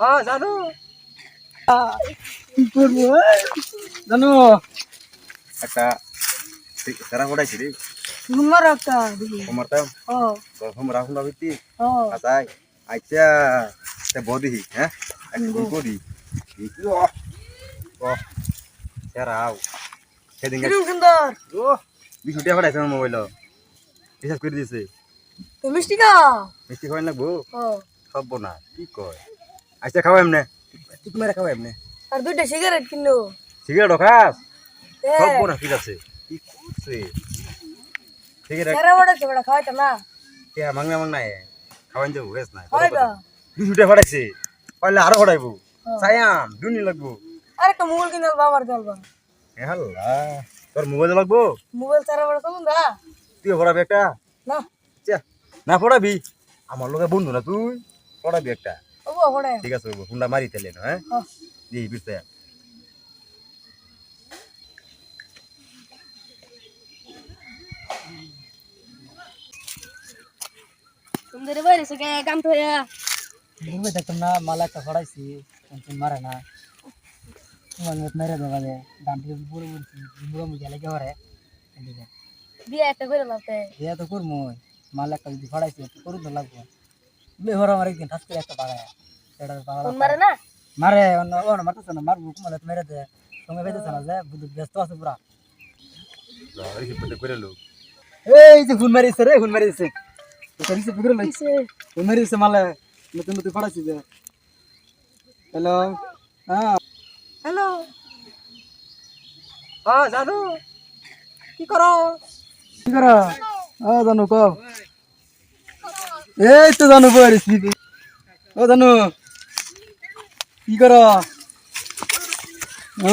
হ্যাঁ জানো। কি করব জানো একটা সেরা ফোটাইছি রে। তোমার একটা তোমার তো প্রথম রাহুল আচ্ছা তে বদি হ্যাঁ? একটু গুল করি ও ও সেরাও। সেদিন সুন্দর। ও বিশুটিয়া ফোটাইছে আমার মোবাইল রিচার্জ করে দিয়েছে তো মিষ্টি কা মিষ্টি খাওয়াই লাগবো? সব না কি কয়? আচ্ছা খাওয়া এমনে। ঠিক মারে খাওয়া এমনে। আর দুইটা সিগারেট কিনলো। সিগারেট খাস? সব না ঠিক আছে। কি করছে? সিগারেট সেরা বড়াচ্ছে বড়া খাওয়াইতাম না। কে মাংনা মাংনা খাওয়াই যাব বেশ নাই। খাওয়াইবা দুশুটিয়া ফোটাইছে পারলে আরও ফোটাইবো। সায়াম দুনি লাগবো। আর একটা মোবাইল কিনে আলবা আমার চলবা এ হাল্লা তোর মোবাইল লাগবো? মোবাইল সেরা বড়া চলুন দা। তুই ফোটাবি একটা? না। না ফোটাবি আমার লোকে বন্ধু না তুই? ফোটাবি একটা। বড়া ঠিক আছে হুন্ডা মারি তেলে হ্যাঁ হ্যাঁ বিরতে তোমাদের বাইরে সে কাম তো দেখতাম না মালা একটা ফড়াইছি মারে না। তোমার মত মেরে দেওয়া যায় দামটি বুড়ো বুড়ছি বুড়ো মুখে লেগে হরে বিয়ে একটা করে লাগতে বিয়া তো করব মালা একটা যদি ফড়াইছি করুন তো লাগবো। বে হর আমার একদিন ঠাস করে একটা ফোন মারে না? মারে অন্য অন্য মারতেছে না মারবো কুমালে মেরে দে। সঙ্গে পেতেছে না যে ব্যস্ত আছে পুরা। এই যে ফোন মারিছে রে ফোন মারিছে। রিসিভ করে লইছে ফোন মারিছে মালে নতুন নতুন ফড়াইছি যে। হ্যালো? হ্যাঁ। হ্যালো? হ্যাঁ জানো। কি করো? কি করা? ও জানু কও। এই তো জানু বরিস ও জানু। কি কর ও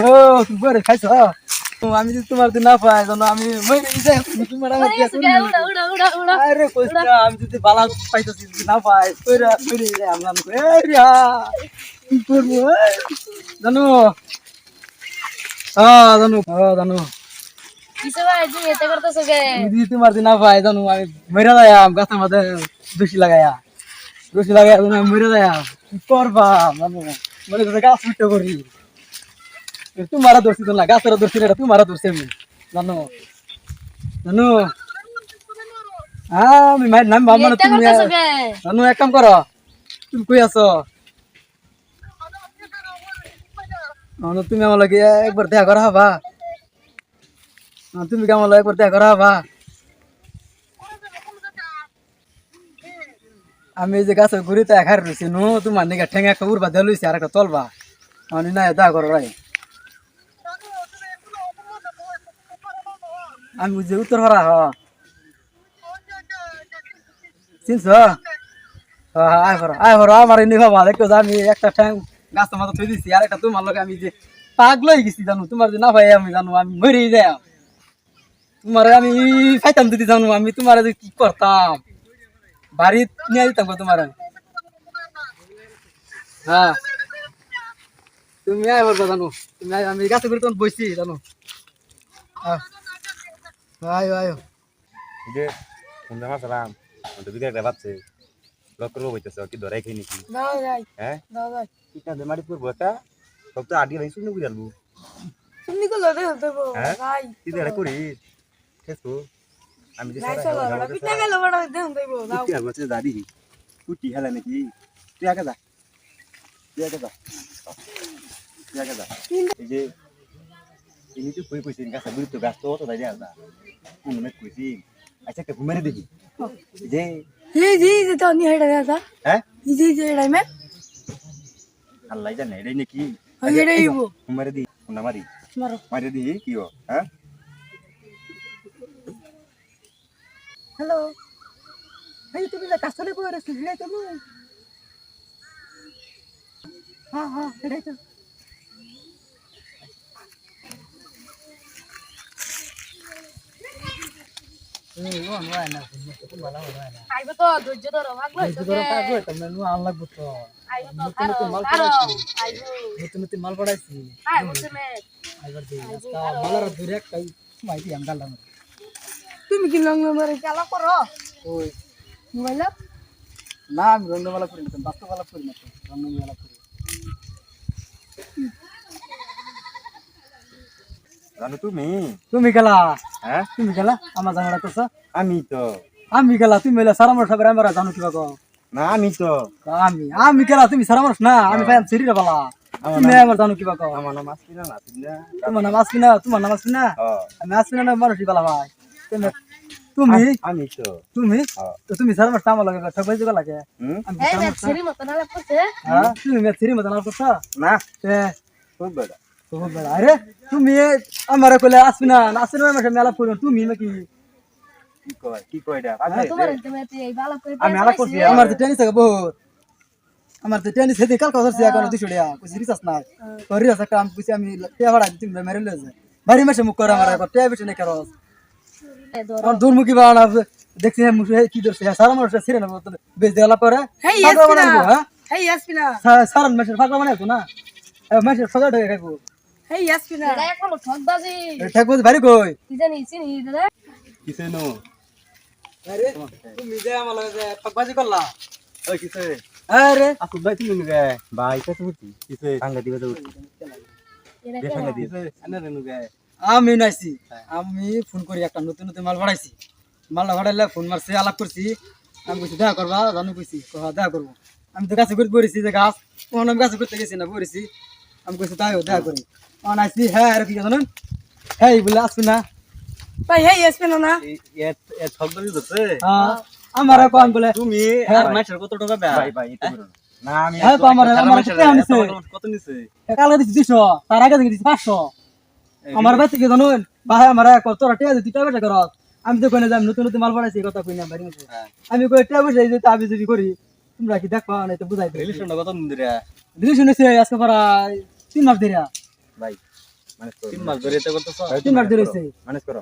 তুই বরে খাইছ ও, আমি যদি তোমার না পাই জানো আমি আরে আমি যদি বালা পাইতাছি যদি না পাই কইরা কইরে কি করব? জানু হ্যাঁ জানু হ্যাঁ জানু। তুমি তোমার না পাই জানো আমি মরে যায় গাছের মধ্যে দোষী লাগাইয়া। দোষী লাগাইয়া জানো আমি মরে যায় কি করবা জানো? মনে করছে গাছ উঠতে করি। তোমারা ধরছি তো না গাছের ধরছি না এটা তোমারা ধরছি আমি জানো? জানো? হ্যাঁ আমি মায়ের নাম ভাববো না তুমি জানো এক কাম করো তুমি কই আছো? তুমি আমার লাগে একবার দেখা করা হবা। হ্যাঁ, তুমি লাগে একবার দেখা করা হবা? আমি যে গাছে ঘুরি তো একার রয়েছি, নো, তোমার নিকে ঠেঙে একটা উড়বা দিয়ে লইছি, আর একটা তলবা। আমি না দা করো রাই আমি বুঝছি, উত্তর ভরা হ। চিনছ? আয় ভরো আয় ভরো আমার এনে ভাবা দেখো আমি একটা ঠ্যাং গাছের মাথা থই দিছি, আর একটা তোমার লগে আমি যে পাগল হয়ে গেছি, জানো, তোমার যে না ভাই, আমি জানো, আমি মরেই যাই তোমার আমি খাইতাম যদি, জানো, আমি তোমার যে কি করতাম? বাড়ি নিয়ে দিতাম গো তোমার হ্যাঁ। তুমি আয় বলব জানো। তুমি আমি গাছে করে তখন বসছি জানো। আয়ো আয়ো। যে হুন্ডা মারছিলাম তো বিকেল একটা ভাবছে লক করব বইতেছে কি ধরাই খাই নাকি? হ্যাঁ? দাও যাই কি কাঁদে মারি পড়ব একটা। সব তো আডি ভাই শুনে বুঝালবো হ্যাঁ? ভাই কি দেখা করি খেসো আমি যে নাই সারা চলো বড় পিঠা গেল বড় দেন দেবো দাও কুটি আছে দাদি কুটি হেলা নাকি তুই আগে যা তুই আগে যা তুই আগে যা এই যে ইনি তো কই কইছিন গাছ বুড়ি তো গাছ তো তো দাই যা কোন মে কইছি আচ্ছা একটা ঘুমারে দেখি এই যে জি জি জি তো নি হেডা দাদা হ্যাঁ জি জি জি হেডা মে আল্লাহ জানে এটাই নাকি আমি এটাই দিব ঘুমারে দি কোন মারি মারো মারি দি কি ও হ্যাঁ হ্যালো? এই তুমি যে কাছলে বই রেছি হিলাই তুমি? হ্যাঁ হ্যাঁ হিলাই তো। আইবো তো ধৈর্য ধরো ভাগ লই তো কাজ হয় তুমি নু আন লাগবো তো আইবো তো নতুন মাল পড়াইছি। আইবো। নতুন নতুন মাল পড়াইছি। আইবো তুমি এবার দি মালার দূরে কাই মাইতি আম গালাম তুমি কি লং নম্বরে চালা করো? ওই। মোবাইল? না আমি রঙ্গমালা করি না বাস্তব বাস্তবালা করি না রং রঙ্গমালা করি। জানো তুমি? তুমি গেলা হ্যাঁ? তুমি গেলা আমার জানাটা তো আমি তো। আমি গেলা তুমি মেলা সারা মানুষ সবাই আমরা জানো কিবা কো না আমি তো। আমি আমি গেলা তুমি সারা মানুষ না আমি ভাই শরীর বালা তুমি আমার জানো কিবা কো আমার নাম আসবি না তোমার নাম আসবি না তোমার নাম আসবি না আমি আসবি না মানুষই বালা ভাই। তুমি? আমি তো। তুমি? হ্যাঁ। তো তুমি সারা মানুষ আমার লাগে ঠক বাজি লাগে এই সারা ম্যাচ সিরি মতো নালে পড়ছে হ্যাঁ তুমি মেয়ে শরীর মতো নাম করছ? না। এ খুব বেড়া। তো বড়। আরে তুমি আমার কইলে আসবি না আসবি না আমার মেলা করো তুমি নাকি? কি কয় কি কয় ভালো করে আমি আলাপ করছি, আমার তো টেনিস আছে বহুত। আমার তো টেনিস হেদি কাল কথা সে এখন দুশো টাকা কইছি নাই তো রিচার্জ একটা আমি কইছি আমি টিয়া ভাড়া তুমি মেরে লয়ে যায় বাড়ি মাসে মুখ করে আমার টিয়া বেশি করস আমার দুর্মুখী বাড়া দেখছি হ্যাঁ কি ধরছে? সারা মানুষ ছিঁড়ে নেব বেশ দেওয়ালা পরে। হ্যাঁ? হেই আসবি না সা- সারা মাসের ফাঁকলা বানাইতো না? মাসের সজা ঢেকে খাইবো। ভারি কই? কি জানি চিনি দাদা আরে তুমি যে আমার লগে ঠকবাজি করলা। ওই কিসে? আরে। ভাই তুমি নুগে। ভাই কে তুমি কিসে? সাঙ্গা দিবে তো এটা সাঙ্গা দিবে আনে রে নুগে। আমি নাইছি। আমি ফোন করি একটা নতুন নতুন মাল ভাড়াইছি। মালটা ভাড়াইলে ফোন মারছি আলাপ করছি। আমি কইছি দেখা করবা? জানু কইছি কহা দেখা করব। আমি তো গাছে করতে বলেছি যে গাছ তখন আমি গাছে করতে গেছি না বলেছি। আমি কইছি তাই হোক, দেখা করি। তখন আইসি হ্যাঁ আর কি জানেন? হ্যাঁ বলে আসবি না। ভাই হেই আসবি না না? হ্যাঁ আমার কম বলে তুমি হ্যাঁ, মাছের কত টাকা ভাই ভাই না। আমি হ্যাঁ আমার আমার কত নিছে? কালকে দিছি দুশো তার আগে দিছি পাঁচশো। আমার বাড়ি থেকে জানুন ভাই আমার কত টিয়া দিতে টাকা বেটা করত আমি তো কইনা যাম নতুন নতুন মাল বাড়াইছি কথা কইনা বাড়ি হ্যাঁ। আমি কই টিয়া বসে যে আমি যদি করি তোমরা কি দেখবা? না তো বুঝাই দিই রিলেশনটা কত নিন্দরে দিলি শুনেছি আজকে প্রায় তিন মাস ধরে ভাই মানে তিন মাস ধরে এটা করতেছ? তিন মাস ধরে হইছে। মানে করো।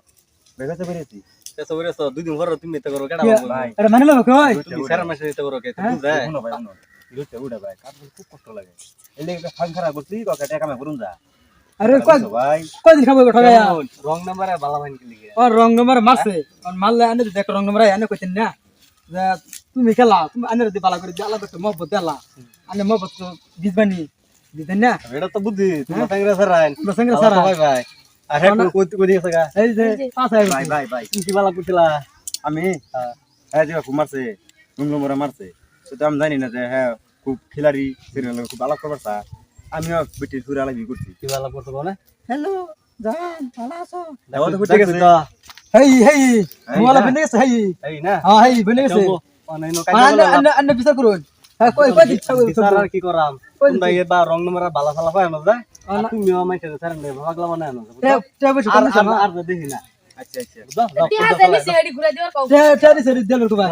বেগাতে বেরিয়েছি পেছো বেরেছো দুই দিন পরে তুমি এটা করো কেডা ভাই এটা মানে লোক কই তুমি সারা মাসে এটা করো কে? হ্যাঁ? তুমি যায় শুনো ভাই শুনো। লুটে উড়ে ভাই। কাজ খুব কষ্ট লাগে। এলে খারাপ করছি কাকা টাকা মে করুন যা। আরে কই ভাই? কই দিন খাব ঠগায়া রং নাম্বারে বালা ভাইন আর রং নম্বর মারছে। মারলে আনে দেখ রং নম্বর আনে কইতেন না। যে তুমি খেলা তুমি আনে দি বালা করে দিলা তো মহব্বত দেলা। আনে মহব্বত তো দিবানি দিতেন না? এটা তো বুদ্ধি তুমি সাংরা সারাইন সঙ্গে সারা ভাই ভাই। আর হ্যাঁ কই কই দিয়েছে গা? এই যে পাঁচ হাজার ভাই ভাই ভাই। তুমি কি বালা করছিলা আমি? হ্যাঁ। যে খুব মারছে। নুমলুমরা মারছে। তো তো আমি জানি না যে হ্যাঁ খুব খিলাড়ি সিরিয়াল খুব আলাপ করবার চা আমিও বিটি সুরে আলাপি করছি কি বালা করছ কোনে হ্যালো জান ভালো আছো দেখো তো ঠিক আছে তো হেই হেই মোবাইল বনে গেছে হেই এই না হ্যাঁ হেই বনে গেছে আন্না আন্না আন্না বিচার করুন হ্যাঁ কই কই দিচ্ছা বিচার আর কি করাম কই তোমরা বা রং নাম্বার বালা সালা পায় না যায় আনা। তুমিও মাইছে সারান দে ভাগলা বানায় না আর আর দেখি না আচ্ছা আচ্ছা বুঝছ টিয়া জানি সিআইডি ঘুরে দিবার কও ট্যাব ট্যাব সরি দেল কো ভাই